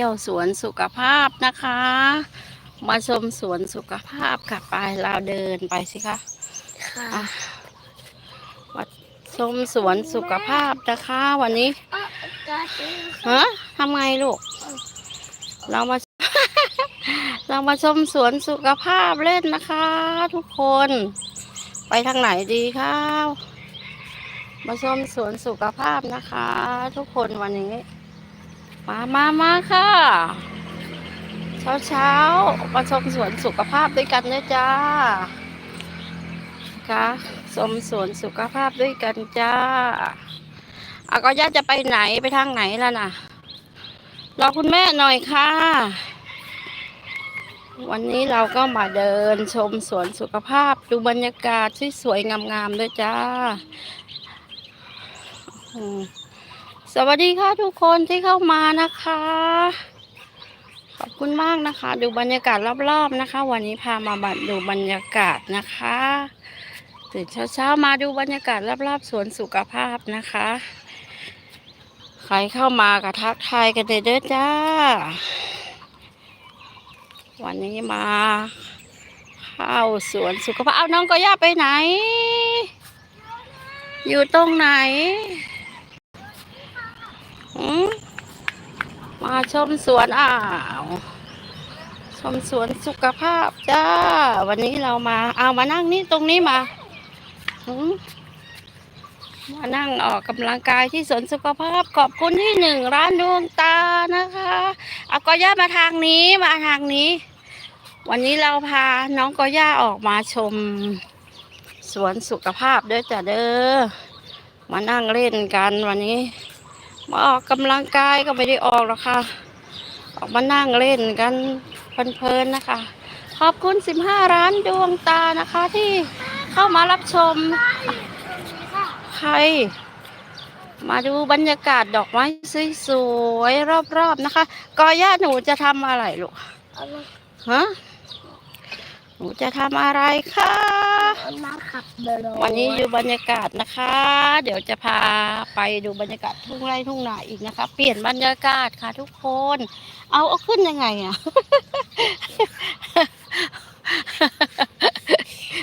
เที่ยวสวนสุขภาพนะคะ มาชมสวนสุขภาพค่ะไปเราเดินไปสิคะค่ะอะมาชมสวนสุขภาพนะคะ วันนี้อะก็คือฮะทำไงลูก เรามา เรามาชมสวนสุขภาพเล่นนะคะ ทุกคน ไปทางไหนดีครับมาชมสวนสุขภาพนะคะ ทุกคนวันนี้ มามามาค่ะ เช้าเช้ามาชมสวนสุขภาพด้วยกันนะจ้าค่ะชมสวนสุขภาพด้วยกันจ้าอาก็ย่าจะไปไหนไปทางไหนล่ะน่ะรอคุณแม่หน่อยค่ะ วันนี้เราก็มาเดินชมสวนสุขภาพดูบรรยากาศที่สวยงามๆด้วยจ้าอืม วัสดีค่ะทุกคนที่เข้ามานะคะ ขอบคุณมากนะคะ ดูบรรยากาศรอบๆนะคะ วันนี้พามาบัดดูบรรยากาศนะคะตื่นเช้าๆมาดูบรรยากาศรอบๆสวนสุขภาพนะคะ ใครเข้ามาก็ทักทายกันเด้อจ้า วันนี้มาเข้าสวนสุขภาพเอาน้องก็ย่าไปไหน อยู่ตรงไหน มาชมสวนอ้าว ชมสวนสุขภาพจ้า วันนี้เรามาเอามานั่งนี่ตรงนี้มามมานั่งออกกำลังกายที่สวนสุขภาพขอบคุณที่หนึ่งร้านดวงตานะคะเอากอย่ามาทางนี้มาทางนี้ วันนี้เราพาน้องกอย่าออกมาชมสวนสุขภาพด้วยจ้ะเด้อมานั่งเล่นกันวันนี้ มาออกกำลังกายก็ไม่ได้ออกหรอกค่ะ ออกมานั่งเล่นกันเพลินๆนะคะ ขอบคุณ 15 ร้านดวงตานะคะที่เข้ามารับชม ใคร มาดูบรรยากาศดอกไม้สวยๆรอบๆนะคะ กอย่าหนูจะทำอะไรลูกเอฮะ หนูจะทำอะไรคะเอามาขับเดินวันนี้ดูบรรยากาศนะคะ เดี๋ยวจะพาไปดูบรรยากาศทุ่งไร่ทุ่งนาอีกนะคะ เปลี่ยนบรรยากาศค่ะทุกคน เอาเอาขึ้นยังไงอะ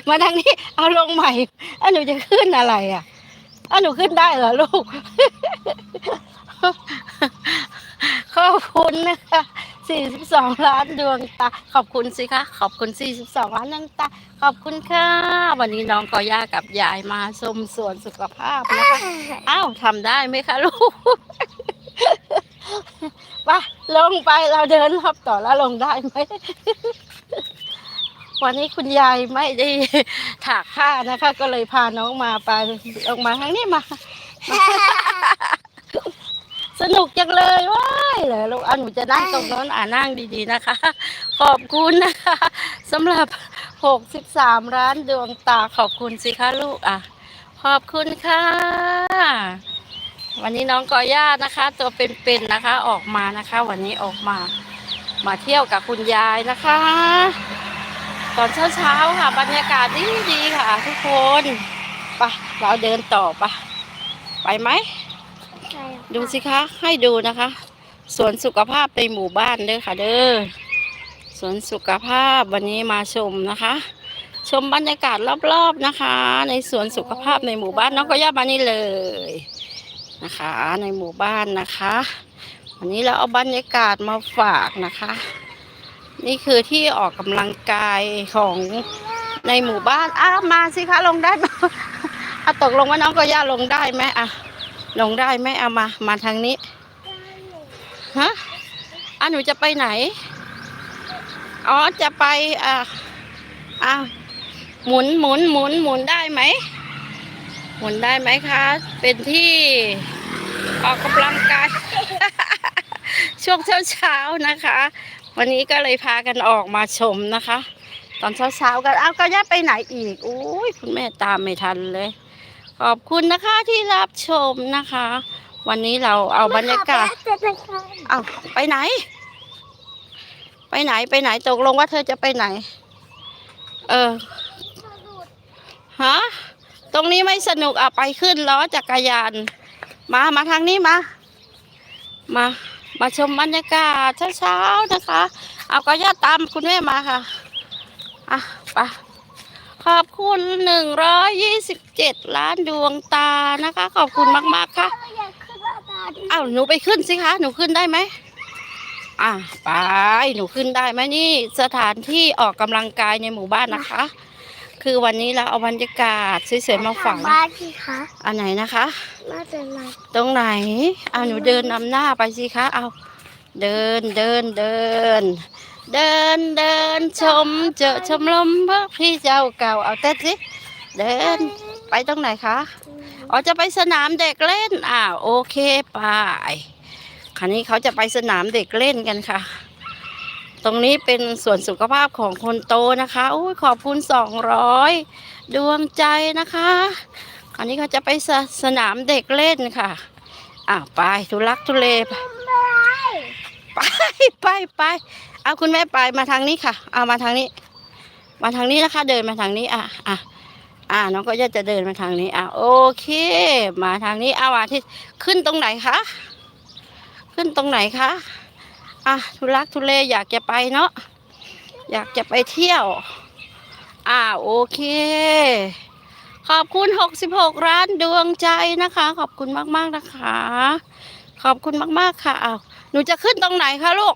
มาทางนี้ เอาลงใหม่แล้วหนูจะขึ้นอะไรอะอ้าวหนูขึ้นได้เหรอลูกขอบคุณนะคะ 42 ล้านดวงตา ขอบคุณสิคะ ขอบคุณ 42 ล้านดวงตา ขอบคุณค่ะ วันนี้น้องกอย่ากับยายมาชมสวนสุขภาพนะคะอ้าวทำได้ไหมคะลูกไปลงไปเราเดินรอบต่อแล้วลงได้ไหม วันนี้คุณยายไม่ได้ถากผ้านะคะ ก็เลยพาน้องมาไปลงมาทางนี้มา สนุกจังเลยว้ายเหรอลูกอะหนูจะนั่งตรงโน้นอ่านั่งดีๆนะคะ ขอบคุณนะคะสำหรับ63ร้านดวงตาขอบคุณสิคะลูกอะ ขอบคุณค่ะ วันนี้น้องกอย่านะคะ ตัวเป็นๆนะคะออกมานะคะ วันนี้ออกมา มาเที่ยวกับคุณยายนะคะ ตอนเช้าๆค่ะ บรรยากาศดีดีๆค่ะ ทุกคนไปเราเดินต่อไปไปไหม ดูสิคะ ให้ดูนะคะสวนสุขภาพในหมู่บ้านเด้อค่ะ เด้อสวนสุขภาพวันนี้มาชมนะคะ ชมบรรยากาศรอบๆนะคะ ในสวนสุขภาพในหมู่บ้านน้องก็ย่ามานี่เลยนะคะ ในหมู่บ้านนะคะ วันนี้เราเอาบรรยากาศมาฝากนะคะ นี่คือที่ออกกำลังกายของในหมู่บ้านอ้ามาสิคะลงได้ไหมอะตกลงว่าน้องก็ย่าลงได้ไหมอะ ลงได้ไหมเอามา มาทางนี้ ฮะอะหนูจะไปไหน อ๋อ จะไป อ่าอ่าหมุนหมุนหมุนหมุนได้ไหม หมุนได้ไหมคะ เป็นที่ออกกำลังกาย ช่วงเช้าเช้าๆนะคะ วันนี้ก็เลยพากันออกมาชมนะคะ ตอนเช้าเช้าๆกันอ้าก็ย่าไปไหนอีก อุ้ยคุณแม่ตามไม่ทันเลย ขอบคุณนะคะที่รับชมนะคะ วันนี้เราเอาบรรยากาศเอาไปไหน ไปไหนไปไหนตกลงว่าเธอจะไปไหน เออฮะตรงนี้ไม่สนุกอะไปขึ้นล้อจักรยาน มามาทางนี้มา มามาชมบรรยากาศเช้าๆนะคะ เอาก็ย่าตามคุณแม่มาค่ะ อะไป ขอบคุณหนึ่งร้อยยี่สิบเจ็ดล้านดวงตานะคะ ขอบคุณมากๆค่ะอยากขึ้นมาตาดิอ้าวหนูไปขึ้นสิคะ หนูขึ้นได้ไหมอะไปหนูขึ้นได้ไหมนี่สถานที่ออกกำลังกายในหมู่บ้านนะคะ คือวันนี้เราเอาบรรยากาศสวยๆมาฝากบ้านที่คะอันไหนนะคะ น่าจะไรตรงไหนเอาหนูเดินนำหน้าไปสิคะเอาเดินเดินเดิน เดินเดินชมเจอชมลมพระพี่เจ้าเก่าเอาเต้นสิเดินไปตรงไหนคะอ๋อจะไปสนามเด็กเล่นอ่าโอเคไปคราวนี้เขาจะไปสนามเด็กเล่นกันค่ะ ตรงนี้เป็นส่วนสุขภาพของคนโตนะคะอุ้ยขอบคุณสองร้อยดวงใจนะคะคราวนี้เขาจะไปสสนามเด็กเล่นค่ะอ่าไปทุลักทุเลไปไปไปไป เอาคุณแม่ไปมาทางนี้ค่ะ เอามาทางนี้ มาทางนี้นะคะ เดินมาทางนี้ อะอะอ่าน้องก็จะจะเดินมาทางนี้ อะโอเค มาทางนี้เอาอาที่ขึ้นตรงไหนคะขึ้นตรงไหนคะอะทุลักทุเลอยากจะไปเนาะอยากจะไปเที่ยว อ่าโอเค ขอบคุณ 66 ร้านดวงใจนะคะ ขอบคุณมาก ๆ นะคะ ขอบคุณมาก ๆ ค่ะอ้าวหนูจะขึ้นตรงไหนคะลูก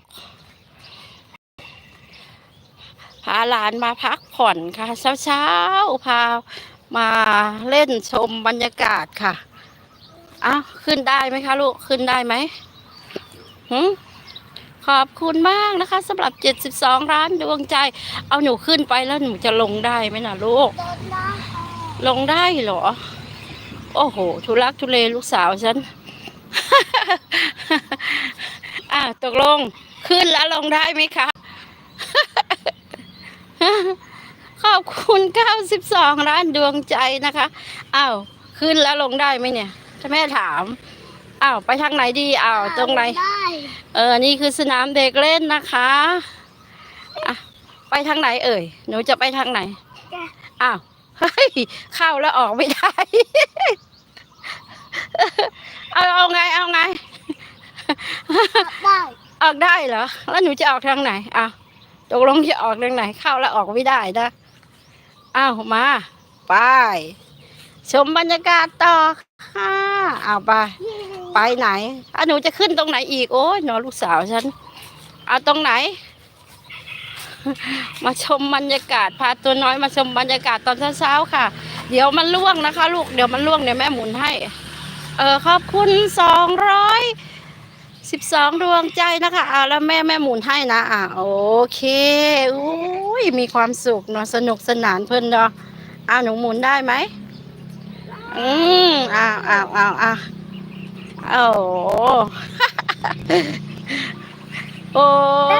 พาหลานมาพักผ่อนค่ะ เช้าๆพามาเล่นชมบรรยากาศค่ะอ้าวขึ้นได้ไหมคะลูกขึ้นได้ไหมหืมขอบคุณมากนะคะสำหรับ 72 ร้านดวงใจ เอาหนูขึ้นไปแล้วหนูจะลงได้ไหมนะลูก ลงได้เหรอ โอ้โห ทุลักทุเลลูกสาวฉัน อะตกลงขึ้นแล้วลงได้ไหมคะ ขอบคุณ92ร้านดวงใจนะคะอ้าวขึ้นแล้วลงได้ไหมเนี่ยถ้าแม่ถามอ้าวไปทางไหนดีอ้าวตรงไหนได้เออนี่คือสนามเด็กเล่นนะคะอะไปทางไหนเอ่ยหนูจะไปทางไหนอ้าวเฮ้ยเข้าแล้วออกไม่ได้เอาเอาไงเอาไงได้ออกได้เหรอ แล้วหนูจะออกทางไหนอ้าวตกลงจะออกทางไหน เข้าแล้วออกไม่ได้นะ อ้าวมา ไป ชมบรรยากาศต่อค่ะเอาไป ไปไหนอะหนูจะขึ้นตรงไหนอีกโอ้ยนอลูกสาวฉัน เอาตรงไหน มาชมบรรยากาศพาตัวน้อยมาชมบรรยากาศตอนเช้าๆค่ะ เดี๋ยวมันล่วงนะคะ ลูกเดี๋ยวมันล่วงเดี๋ยวแม่หมุนให้ เออขอบคุณสองร้อย สิบสองดวงใจนะคะอ่าแล้วแม่แม่หมุนให้นะ อ่าโอเคอุ้ยมีความสุขเนาะสนุกสนานเพิ่นเนาะอ้าวหนูหมุนได้ไหมอืมอ้าวอ้าวอ้าวอ้าวโอ้โหโอ้เอ๊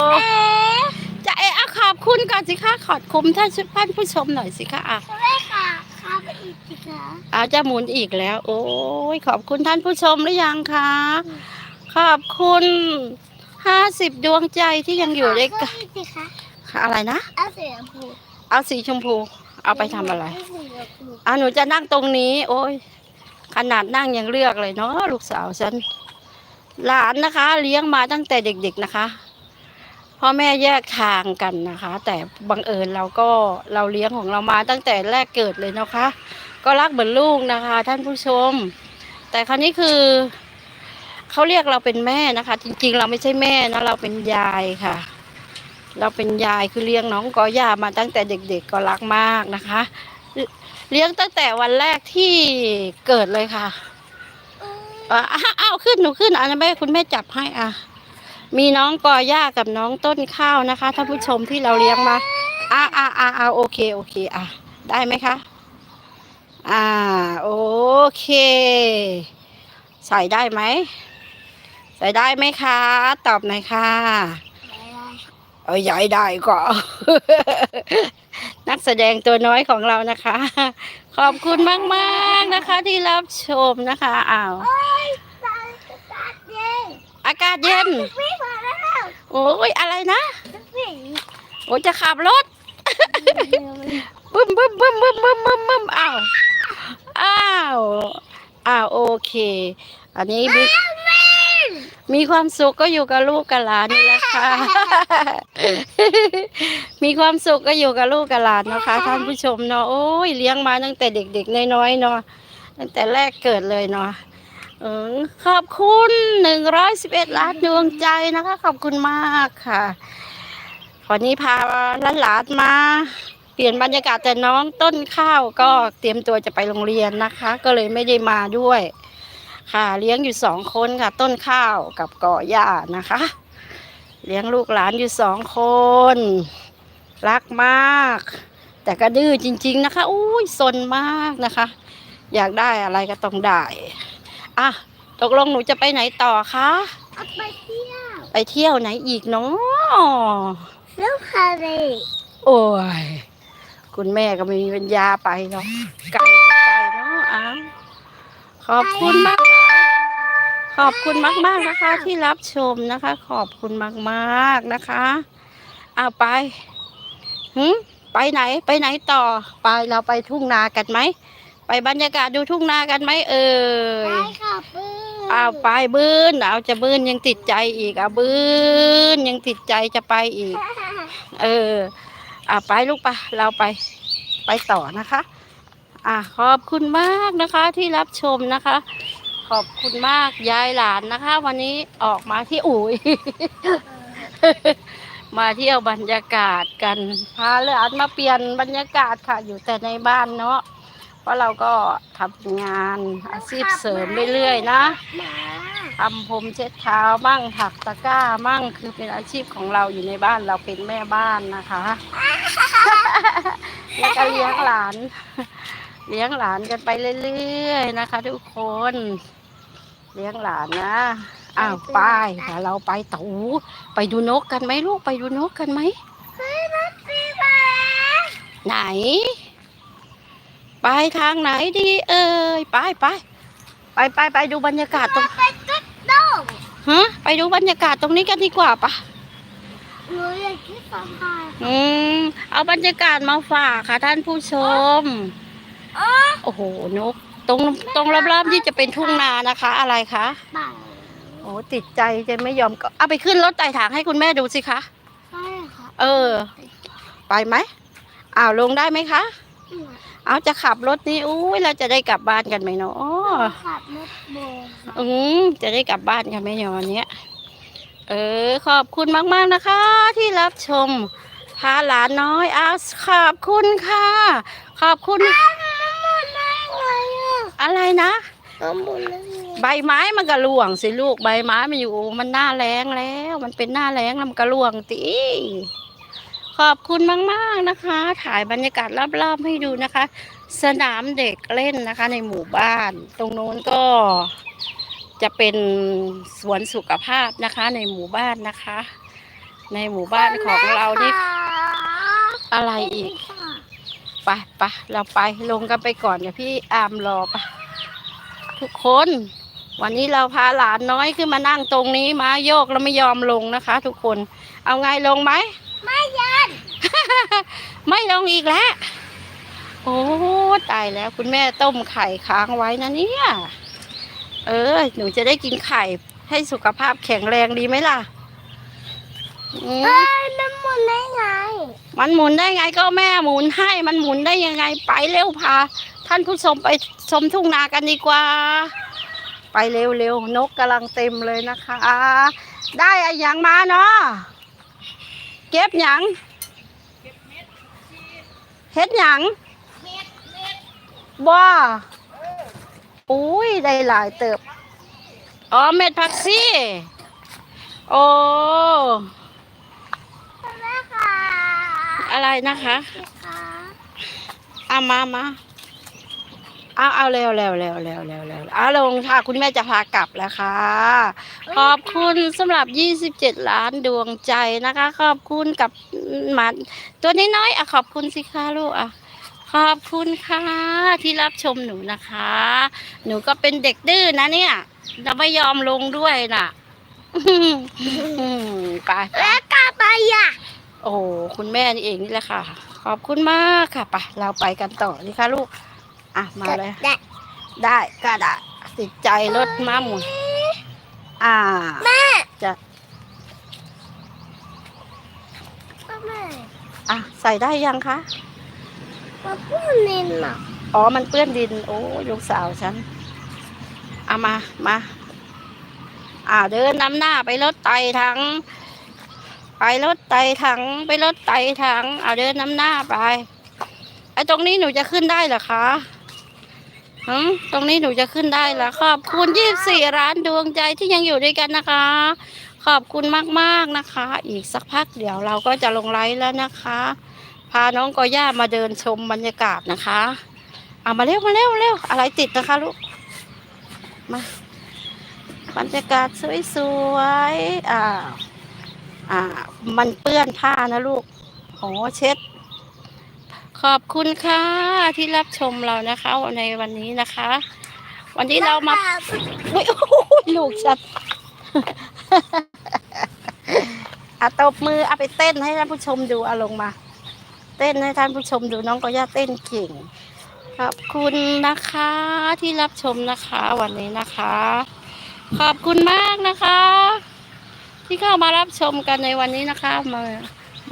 ะจะเอะอะขอบคุณก่อนสิคะขอบคุณท่านท่านผู้ชมหน่อยสิคะอะแม่ค่ะข้าไปอีกสิคะอาจะหมุนอีกแล้ว โอ้ยขอบคุณท่านผู้ชมหรือยังคะ ขอบคุณห้าสิบดวงใจที่ยังอยู่ด้วยกันอีกสิคะอะไรนะ เอาเสียงผูเอาสีชมพู เอาไปทำอะไรเอาสีชมพูอะหนูจะนั่งตรงนี้ โอ้ยขนาดนั่งยังเลือกเลยเนาะลูกสาวฉันหลานนะคะ เลี้ยงมาตั้งแต่เด็กๆนะคะพ่อแม่แยกทางกันนะคะ แต่บังเอิญเราก็เราเลี้ยงของเรามาตั้งแต่แรกเกิดเลยนะคะ ก็รักเหมือนลูกนะคะ ท่านผู้ชม แต่คราวนี้คือ เขาเรียกเราเป็นแม่นะคะ จริงๆ เราไม่ใช่แม่นะเราเป็นยายค่ะ เราเป็นยายคือเลี้ยงน้องกอย่ามาตั้งแต่เด็กๆก็รักมากนะคะ เลี้ยงตั้งแต่วันแรกที่เกิดเลยค่ะอ้าวอ้าวขึ้นหนูขึ้นอันนั้นแม่คุณแม่จับให้อะมีน้องกอย่ากับน้องต้นข้าวนะคะท่านผู้ชมที่เราเลี้ยงมาอ่าอ่าอ่าอ่าโอเคโอเคอะได้ไหมคะ อ่าโอเค ใส่ได้ไหม ใส่ได้ไหมคะ ตอบหน่อยค่ะเออย้ายได้ก็นักแสดงตัวน้อยของเรานะคะ ขอบคุณมากๆนะคะที่รับชมนะคะอ้าวโอ้ยตายตายเย้อากาศเย็นพี่มาแล้วโอ้ยอะไรนะพี่โอ้ยจะขับรถบึ้มบึ้มบึ้มบึ้มบึ้มบึ้มบึ้มอ้าวอ้าวอ้าวโอเค อันนี้บิ๊ก มีความสุขก็อยู่กับลูกกับหลานนี่แหละค่ะ มีความสุขก็อยู่กับลูกกับหลานนะคะท่านผู้ชมเนาะโอ้ยเลี้ยงมาตั้งแต่เด็กๆน้อยๆเนาะตั้งแต่แรกเกิดเลยเนาะเออขอบคุณหนึ่งร้อยสิบเอ็ดล้านดวงใจนะคะ ขอบคุณมากค่ะวันนี้พาหลานๆมาเปลี่ยนบรรยากาศแต่น้องต้นข้าวก็เตรียมตัวจะไปโรงเรียนนะคะ ก็เลยไม่ได้มาด้วย ค่ะ เลี้ยงอยู่สองคนค่ะ ต้นข้าวกับก่อหญ้านะคะ เลี้ยงลูกหลานอยู่สองคน รักมาก แต่ก็ดื้อจริง ๆ นะคะอุ้ยสนมากนะคะ อยากได้อะไรก็ต้องได้อะตกลงหนูจะไปไหนต่อคะเอาไปเที่ยว ไปเที่ยวไหนอีกเนาะลูกทะเลโอ้ยคุณแม่ก็ไม่มีปัญญาไปเนาะไกลจะไกลเนาะอ้าวขอบคุณมาก ขอบคุณมาก ๆนะคะ ที่รับชมนะคะ ขอบคุณมาก ๆนะคะเอาไปหืมไปไหนไปไหนต่อ ไปเราไปทุ่งนากันไหมไปบรรยากาศดูทุ่งนากันไหมเอ่ไปยค่ะปื้มเอาไปบื้นเอาจะบื้นยังติดใจอีกเอาบื้นยังติดใจจะไปอีก เอออะไปลูกปะเราไปไปต่อนะคะ อะขอบคุณมากนะคะที่รับชมนะคะ ขอบคุณมากยายหลานนะคะ วันนี้ออกมาที่อุ๋ย มาเที่ยวบรรยากาศกันพาหลานมาเปลี่ยนบรรยากาศค่ะ อยู่แต่ในบ้านเนาะเพราะเราก็ทำงานอาชีพเสริมเรื่อยๆนะทำผมเช็ดเท้ามั่งถักตะกร้ามั่งคือเป็นอาชีพของเราอยู่ในบ้านเราเป็นแม่บ้านนะคะ แล้วก็เลี้ยงหลานเลี้ยงหลานกันไปเรื่อยๆนะคะ ทุกคน เลี้ยงหลานนะ อ้าวไปค่ะเราไปตู่ไปดูนกกันไหมลูกไปดูนกกันไหมเฮ้ยรถปีมาไหน ไปทางไหนดี เอ่ยไปไปไปไปไปดูบรรยากาศตรงไปตุ๊ดโงฮะไปดูบรรยากาศตรงนี้กันดีกว่าปะหนูอยากคิดสองพันอืมเอาบรรยากาศมาฝากค่ะท่านผู้ชมอ๋อโอ้โหนก ตรงตรงรอบๆที่จะเป็นทุ่งนานะคะ อะไรคะป่าโอ้ติดใจจะไม่ยอมก็เอาไปขึ้นรถไต่ถางให้คุณแม่ดูสิคะ ใช่ค่ะเออ ไปไหมอ้าวลงได้ไหมคะ เอาจะขับรถนี้อุ้ยเราจะได้กลับบ้านกันไหมเนาะขับรถโบกอืมจะได้กลับบ้านกันไหมเนาะวันเนี้ยเออ ขอบคุณมากๆนะคะ ที่รับชมพาหลานน้อยอ้าวขอบคุณค่ะ ขอบคุณน้ำมันได้ไง อะอะไรนะน้ำมันได้ไงใบไม้มันก็ร่วงสิลูกใบไม้มันอยู่ มันหน้าแรงแล้ว มันเป็นหน้าแรงแล้วมันก็ร่วงติขอบคุณมาก ๆนะคะ ถ่ายบรรยากาศรอบๆให้ดูนะคะ สนามเด็กเล่นนะคะ ในหมู่บ้าน ตรงโน้นก็จะเป็นสวนสุขภาพนะคะ ในหมู่บ้านนะคะ ในหมู่บ้านของเรานี่อะไรอีก ไปไปเราไปลงกันไปก่อนเดี๋ยวพี่อามรอไปะทุกคน วันนี้เราพาหลานน้อยขึ้นมานั่งตรงนี้มาโยกแล้วไม่ยอมลงนะคะ ทุกคน เอาไงลงไหมไม่ยันไม่ลงอีกแล้วโอ้ตายแล้วคุณแม่ต้มไข่ค้างไว้นะเนี่ยเออ หนูจะได้กินไข่ให้สุขภาพแข็งแรงดีไหมล่ะ อืม เอ้ยน้ำมันได้ไง มันหมุนได้ไงก็แม่หมุนให้มันหมุนได้ยังไงไปเร็วพา ท่านผู้ชมไปชมทุ่งนากันดีกว่า ไปเร็วๆนกกำลังเต็มเลยนะคะ ได้อะไรย่างมาเนาะเก็บหยังเฮ็ดหยังบ่อุ้ยได้หลายเติบ อ๋อเม็ดผักซี่ โอ้ อะไรนะคะค่ะเอามามาเอาเอาเร็วเร็วเร็วเร็วเร็วเร็วเอาลงค่ะ คุณแม่จะพากลับแล้วค่ะ ขอบคุณสำหรับ 27 ล้านดวงใจนะคะ ขอบคุณกับหมาตัวน้อยๆอะขอบคุณสิคะลูกอะขอบคุณค่ะที่รับชมหนูนะคะ หนูก็เป็นเด็กดื้อนะเนี่ยเราไม่ยอมลงด้วยน่ะอืมไปไปแล้วกลับไปอะ โอ้โหคุณแม่นี่เองนี่แหละค่ะ ขอบคุณมากค่ะไปเราไปกันต่อนี่ค่ะลูก อะมาเลย ได้ได้ก็ได้ติดใจรถม้าหมุนอ่าแม่จะก็แม่อะใส่ได้ยังคะมาพูดนินอะอ๋อมันเปื้อนดิน โอ้ลูกสาวฉันเอามามา อ่าเดินนำหน้าไปรถไต่ถัง ไปรถไต่ถังไปรถไต่ถังเอาเดินน้ำหน้าไป ไอ้ตรงนี้หนูจะขึ้นได้เหรอคะฮึตรงนี้หนูจะขึ้นได้หรอขอบคุณยี่สี่ร้านดวงใจที่ยังอยู่ด้วยกันนะคะ ขอบคุณมากๆนะคะ อีกสักพักเดี๋ยวเราก็จะลงไลฟ์แล้วนะคะ พาน้องกอย่ามาเดินชมบรรยากาศนะคะเอามาเร็วมาเร็วเร็วอะไรติดนะคะลูกมาบรรยากาศสวยๆอ่า อ่า มันเปื้อนผ้านะลูกโอ้เช็ด ขอบคุณค่ะที่รับชมเรานะคะ ในวันนี้นะคะ วันนี้เรามาอุ๊ยโอ้ยลูกฉันอะตบมือเอาไปเต้นให้ท่านผู้ชมดูเอาลงมา เต้นให้ท่านผู้ชมดูน้องก็ย่าเต้นเก่งขอบคุณนะคะที่รับชมนะคะวันนี้นะคะ ขอบคุณมากนะคะ ที่เข้ามารับชมกันในวันนี้นะคะมา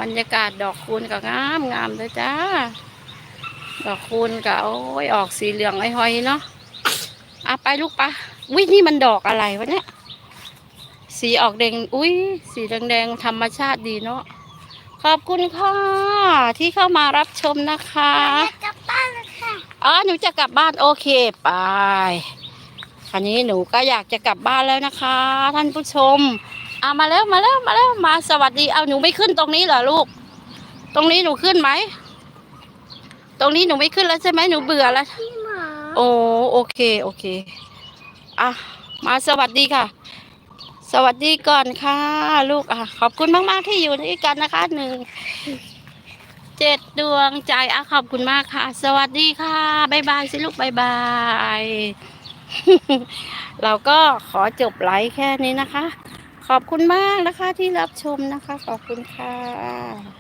บรรยากาศดอกคูณกับงามงามเลยจ้า ดอกคูณกับโอ้ยออกสีเหลืองไอ้หอยเนาะเอาไปลูกปะวินี่มันดอกอะไรวะเนี่ยสีออกแดงอุ้ยสีแดงๆธรรมชาติดีเนาะขอบคุณค่ะที่เข้ามารับชมนะคะจะกลับบ้านแล้วค่ะอ๋อหนูจะกลับบ้านโอเคไปคราวนี้หนูก็อยากจะกลับบ้านแล้วนะคะ ท่านผู้ชม เอามาแล้วมาแล้วมาแล้วมาสวัสดีเอาหนูไม่ขึ้นตรงนี้เหรอลูก ตรงนี้หนูขึ้นไหม ตรงนี้หนูไม่ขึ้นแล้วใช่ไหมหนูเบื่อแล้วพี่หมาโอ้โอเคโอเคอะมาสวัสดีค่ะ สวัสดีก่อนค่ะ ลูกอะขอบคุณมากๆที่อยู่ด้วยกันนะคะหนึ่งเจ็ดดวงใจอะขอบคุณมากค่ะ สวัสดีค่ะบ๊ายบายสิลูกบ๊ายบายเราก็ขอจบไลฟ์แค่นี้นะคะ ขอบคุณมากนะคะที่รับชมนะคะ ขอบคุณค่ะ